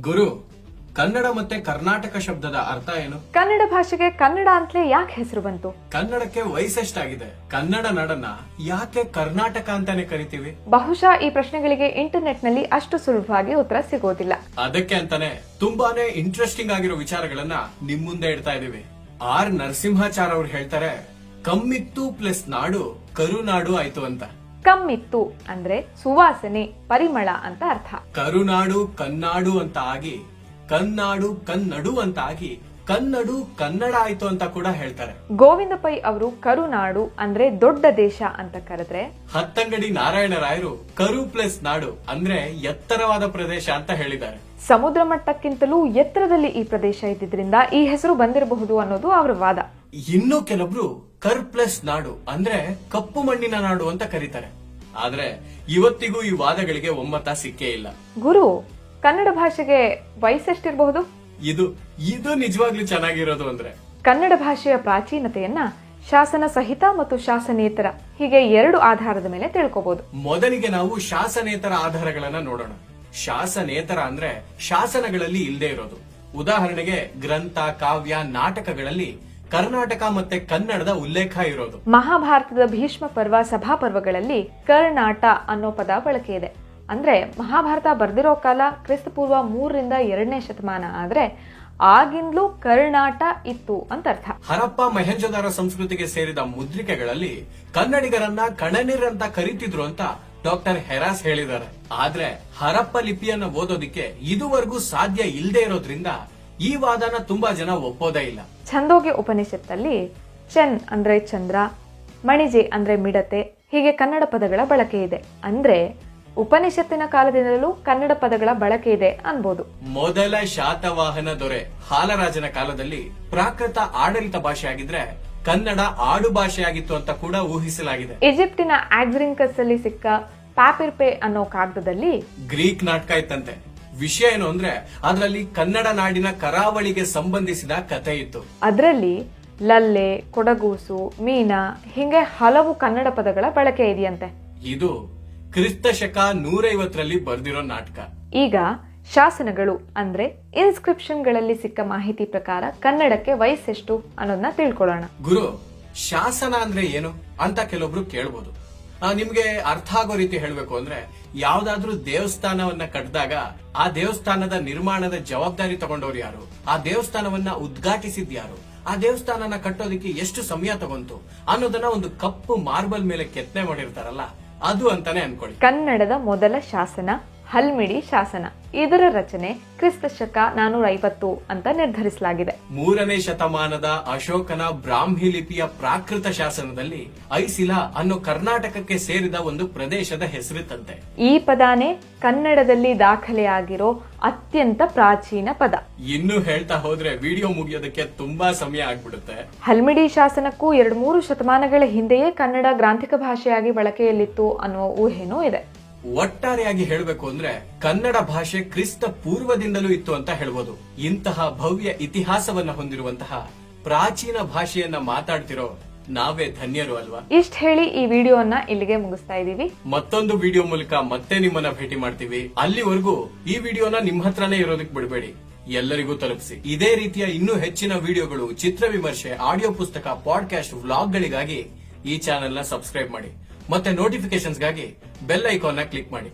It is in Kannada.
ಗುರು ಕನ್ನಡ ಮತ್ತೆ ಕರ್ನಾಟಕ ಶಬ್ದದ ಅರ್ಥ ಏನು? ಕನ್ನಡ ಭಾಷೆಗೆ ಕನ್ನಡ ಅಂತಲೇ ಯಾಕೆ ಹೆಸರು ಬಂತು? ಕನ್ನಡಕ್ಕೆ ವಯಸ್ಸೆಷ್ಟಾಗಿದೆ? ಕನ್ನಡ ನಾಡನ್ನ ಯಾಕೆ ಕರ್ನಾಟಕ ಅಂತಾನೆ ಕರಿತೀವಿ? ಬಹುಶಃ ಈ ಪ್ರಶ್ನೆಗಳಿಗೆ ಇಂಟರ್ನೆಟ್ನಲ್ಲಿ ಅಷ್ಟು ಸುಲಭವಾಗಿ ಉತ್ತರ ಸಿಗೋದಿಲ್ಲ. ಅದಕ್ಕೆ ಅಂತಾನೆ ತುಂಬಾನೇ ಇಂಟ್ರೆಸ್ಟಿಂಗ್ ಆಗಿರೋ ವಿಚಾರಗಳನ್ನ ನಿಮ್ ಮುಂದೆ ಇಡ್ತಾ ಇದೀವಿ. ಆರ್ ನರಸಿಂಹಾಚಾರ್ ಅವ್ರು ಹೇಳ್ತಾರೆ ಕಮ್ಮಿತ್ತು ಪ್ಲಸ್ ನಾಡು ಕರುನಾಡು ಆಯ್ತು ಅಂತ. ಕಮ್ಮಿತ್ತು ಅಂದ್ರೆ ಸುವಾಸನೆ ಪರಿಮಳ ಅಂತ ಅರ್ಥ. ಕರುನಾಡು ಕನ್ನಾಡು ಅಂತ ಆಗಿ ಕನ್ನಾಡು ಕನ್ನಡು ಅಂತ ಆಗಿ ಕನ್ನಡು ಕನ್ನಡ ಆಯ್ತು ಅಂತ ಕೂಡ ಹೇಳ್ತಾರೆ. ಗೋವಿಂದ ಪೈ ಅವರು ಕರುನಾಡು ಅಂದ್ರೆ ದೊಡ್ಡ ದೇಶ ಅಂತ ಕರೆದ್ರೆ? ಹತ್ತಂಗಡಿ ನಾರಾಯಣರಾಯರು ಕರು ಪ್ಲಸ್ ನಾಡು ಅಂದ್ರೆ ಎತ್ತರವಾದ ಪ್ರದೇಶ ಅಂತ ಹೇಳಿದ್ದಾರೆ. ಸಮುದ್ರ ಮಟ್ಟಕ್ಕಿಂತಲೂ ಎತ್ತರದಲ್ಲಿ ಈ ಪ್ರದೇಶ ಇದ್ದಿದ್ರಿಂದ ಈ ಹೆಸರು ಬಂದಿರಬಹುದು ಅನ್ನೋದು ಅವರ ವಾದ. ಇನ್ನು ಕೆಲವೊಬ್ರು ಕರ್ ಪ್ಲಸ್ ನಾಡು ಅಂದ್ರೆ ಕಪ್ಪು ಮಣ್ಣಿನ ನಾಡು ಅಂತ ಕರೀತಾರೆ. ಆದ್ರೆ ಇವತ್ತಿಗೂ ಈ ವಾದಗಳಿಗೆ ಒಮ್ಮತ ಸಿಕ್ಕೇ ಇಲ್ಲ. ಗುರು ಕನ್ನಡ ಭಾಷೆಗೆ ವಯಸ್ಸೆಷ್ಟಿರಬಹುದು ಇದು ಇದು ನಿಜವಾಗ್ಲೂ ಚೆನ್ನಾಗಿರೋದು ಅಂದ್ರೆ. ಕನ್ನಡ ಭಾಷೆಯ ಪ್ರಾಚೀನತೆಯನ್ನ ಶಾಸನ ಸಹಿತ ಮತ್ತು ಶಾಸನೇತರ ಹೀಗೆ ಎರಡು ಆಧಾರದ ಮೇಲೆ ತಿಳ್ಕೋಬಹುದು ಮೊದಲಿಗೆ ನಾವು ಶಾಸನೇತರ ಆಧಾರಗಳನ್ನ ನೋಡೋಣ. ಶಾಸನೇತರ ಅಂದ್ರೆ ಶಾಸನಗಳಲ್ಲಿ ಇಲ್ಲದೆ ಇರೋದು. ಉದಾಹರಣೆಗೆ ಗ್ರಂಥ ಕಾವ್ಯ ನಾಟಕಗಳಲ್ಲಿ ಕರ್ನಾಟಕ ಮತ್ತೆ ಕನ್ನಡದ ಉಲ್ಲೇಖ ಇರೋದು. ಮಹಾಭಾರತದ ಭೀಷ್ಮ ಪರ್ವ ಸಭಾ ಪರ್ವಗಳಲ್ಲಿ ಕರ್ನಾಟ ಅನ್ನೋ ಪದ ಬಳಕೆ ಇದೆ. ಅಂದ್ರೆ ಮಹಾಭಾರತ ಬರ್ದಿರೋ ಕಾಲ ಕ್ರಿಸ್ತಪೂರ್ವ ಮೂರರಿಂದ ಎರಡನೇ ಶತಮಾನ ಆದ್ರೆ ಆಗಿಂದಲೂ ಕರ್ನಾಟ ಇತ್ತು ಅಂತ ಅರ್ಥ. ಹರಪ್ಪ ಮಹೇಂಜದಾರ ಸಂಸ್ಕೃತಿಗೆ ಸೇರಿದ ಮುದ್ರಿಕೆಗಳಲ್ಲಿ ಕನ್ನಡಿಗರನ್ನ ಕಣನೀರಂತ ಕರೀತಿದ್ರು ಅಂತ ಡಾಕ್ಟರ್ ಹೆರಾಸ್ ಹೇಳಿದ್ದಾರೆ. ಆದ್ರೆ ಹರಪ್ಪ ಲಿಪಿಯನ್ನ ಓದೋದಿಕ್ಕೆ ಇದುವರೆಗೂ ಸಾಧ್ಯ ಇಲ್ಲದೆ ಇರೋದ್ರಿಂದ ಈ ವಾದನ ತುಂಬಾ ಜನ ಒಪ್ಪೋದೇ ಇಲ್ಲ. ಛಂದೋಗಿ ಉಪನಿಷತ್ತಲ್ಲಿ ಚೆನ್ ಅಂದ್ರೆ ಚಂದ್ರ ಮಣಿಜಿ ಅಂದ್ರೆ ಮಿಡತೆ ಹೀಗೆ ಕನ್ನಡ ಪದಗಳ ಬಳಕೆ ಇದೆ. ಅಂದ್ರೆ ಉಪನಿಷತ್ತಿನ ಕಾಲದಿಂದಲೂ ಕನ್ನಡ ಪದಗಳ ಬಳಕೆ ಇದೆ ಅನ್ಬೋದು. ಮೊದಲ ಶಾತವಾಹನ ದೊರೆ ಹಾಲರಾಜನ ಕಾಲದಲ್ಲಿ ಪ್ರಾಕೃತ ಆಡಳಿತ ಭಾಷೆಯಾಗಿದ್ರೆ ಕನ್ನಡ ಆಡು ಭಾಷೆಯಾಗಿತ್ತು ಅಂತ ಕೂಡ ಊಹಿಸಲಾಗಿದೆ. ಈಜಿಪ್ಟಿನ ಆಗ್ರಿಂಕಸ್ ಅಲ್ಲಿ ಸಿಕ್ಕ ಪ್ಯಾಪಿರ್ಪೆ ಅನ್ನೋ ಕಾಗದದಲ್ಲಿ ಗ್ರೀಕ್ ನಾಟಕ ಇತ್ತಂತೆ. ವಿಷಯ ಏನು ಅಂದ್ರೆ ಅದರಲ್ಲಿ ಕನ್ನಡ ನಾಡಿನ ಕರಾವಳಿಗೆ ಸಂಬಂಧಿಸಿದ ಕಥೆ ಇತ್ತು. ಅದರಲ್ಲಿ ಲಲ್ಲೆ ಕೊಡಗೂಸು ಮೀನಾ ಹೀಗೆ ಹಲವು ಕನ್ನಡ ಪದಗಳ ಬಳಕೆ ಇದೆಯಂತೆ. ಇದು ಕ್ರಿಸ್ತ ಶಕ ನೂರೈವತ್ತರಲ್ಲಿ ಬರೆದಿರೋ ನಾಟಕ. ಈಗ ಶಾಸನಗಳು ಅಂದ್ರೆ ಇನ್ಸ್ಕ್ರಿಪ್ಷನ್ಗಳಲ್ಲಿ ಸಿಕ್ಕ ಮಾಹಿತಿ ಪ್ರಕಾರ ಕನ್ನಡಕ್ಕೆ ವಯಸ್ಸೆಷ್ಟು ಅನ್ನೋದನ್ನ ತಿಳ್ಕೊಳ್ಳೋಣ. ಗುರು ಶಾಸನ ಅಂದ್ರೆ ಏನು ಅಂತ ಕೆಲವೊಬ್ರು ಕೇಳ್ಬೋದು. ನಿಮ್ಗೆ ಅರ್ಥ ಆಗೋ ರೀತಿ ಹೇಳ್ಬೇಕು ಅಂದ್ರೆ ಯಾವ್ದಾದ್ರೂ ದೇವಸ್ಥಾನವನ್ನ ಕಟ್ಟಿದಾಗ ಆ ದೇವಸ್ಥಾನದ ನಿರ್ಮಾಣದ ಜವಾಬ್ದಾರಿ ತಗೊಂಡವ್ರು ಯಾರು? ಆ ದೇವಸ್ಥಾನವನ್ನ ಉದ್ಘಾಟಿಸಿದ್ ಯಾರು? ಆ ದೇವಸ್ಥಾನನ ಕಟ್ಟೋದಕ್ಕೆ ಎಷ್ಟು ಸಮಯ ತಗೊಂತು? ಅನ್ನೋದನ್ನ ಒಂದು ಕಪ್ಪು ಮಾರ್ಬಲ್ ಮೇಲೆ ಕೆತ್ತನೆ ಮಾಡಿರ್ತಾರಲ್ಲ, ಅದು ಅಂತಾನೆ ಅನ್ಕೊಳ್ಳಿ. ಕನ್ನಡದ ಮೊದಲ ಶಾಸನ ಹಲ್ಮಿಡಿ ಶಾಸನ. ಇದರ ರಚನೆ ಕ್ರಿಸ್ತ ಶಕ ನಾನೂರ ಐವತ್ತು ಅಂತ ನಿರ್ಧರಿಸಲಾಗಿದೆ. ಮೂರನೇ ಶತಮಾನದ ಅಶೋಕನ ಬ್ರಾಹ್ಮಿ ಲಿಪಿಯ ಪ್ರಾಕೃತ ಶಾಸನದಲ್ಲಿ ಐಸಿಲಾ ಅನ್ನು ಕರ್ನಾಟಕಕ್ಕೆ ಸೇರಿದ ಒಂದು ಪ್ರದೇಶದ ಹೆಸರಿತ್ತಂತೆ. ಈ ಪದಾನೇ ಕನ್ನಡದಲ್ಲಿ ದಾಖಲೆಯಾಗಿರೋ ಅತ್ಯಂತ ಪ್ರಾಚೀನ ಪದ. ಇನ್ನು ಹೇಳ್ತಾ ಹೋದ್ರೆ ವಿಡಿಯೋ ಮುಗಿಯೋದಕ್ಕೆ ತುಂಬಾ ಸಮಯ ಆಗ್ಬಿಡುತ್ತೆ. ಹಲ್ಮಿಡಿ ಶಾಸನಕ್ಕೂ ಎರಡ್ ಮೂರು ಶತಮಾನಗಳ ಹಿಂದೆಯೇ ಕನ್ನಡ ಗ್ರಾಂಥಿಕ ಭಾಷೆಯಾಗಿ ಬಳಕೆಯಲ್ಲಿತ್ತು ಅನ್ನುವ ಊಹೆನೂ ಇದೆ. ಒಟ್ಟಾರೆಯಾಗಿ ಹೇಳಬೇಕು ಅಂದ್ರೆ ಕನ್ನಡ ಭಾಷೆ ಕ್ರಿಸ್ತ ಪೂರ್ವದಿಂದಲೂ ಇತ್ತು ಅಂತ ಹೇಳ್ಬೋದು. ಇಂತಹ ಭವ್ಯ ಇತಿಹಾಸವನ್ನ ಹೊಂದಿರುವಂತಹ ಪ್ರಾಚೀನ ಭಾಷೆಯನ್ನ ಮಾತಾಡ್ತಿರೋ ನಾವೇ ಧನ್ಯರು ಅಲ್ವಾ? ಇಷ್ಟ ಹೇಳಿ ಈ ವಿಡಿಯೋನ ಇಲ್ಲಿಗೆ ಮುಗಿಸ್ತಾ ಇದೀವಿ ಮತ್ತೊಂದು ವಿಡಿಯೋ ಮೂಲಕ ಮತ್ತೆ ನಿಮ್ಮನ್ನ ಭೇಟಿ ಮಾಡ್ತೀವಿ. ಅಲ್ಲಿವರೆಗೂ ಈ ವಿಡಿಯೋನ ನಿಮ್ ಹತ್ರನೇ ಇರೋದಕ್ಕೆ ಬಿಡಬೇಡಿ. ಎಲ್ಲರಿಗೂ ತಲುಪಿಸಿ. ಇದೇ ರೀತಿಯ ಇನ್ನೂ ಹೆಚ್ಚಿನ ವಿಡಿಯೋಗಳು ಚಿತ್ರ ವಿಮರ್ಶೆ ಆಡಿಯೋ ಪುಸ್ತಕ ಪಾಡ್ಕಾಸ್ಟ್ ವ್ಲಾಗ್ಗಳಿಗಾಗಿ ಈ ಚಾನೆಲ್ನ ನ ಸಬ್ಸ್ಕ್ರೈಬ್ ಮಾಡಿ. ಮತ್ತೆ ನೋಟಿಫಿಕೇಶನ್ಸ್ಗಾಗಿ ಬೆಲ್ ಐಕಾನ್ನ ಕ್ಲಿಕ್ ಮಾಡಿ.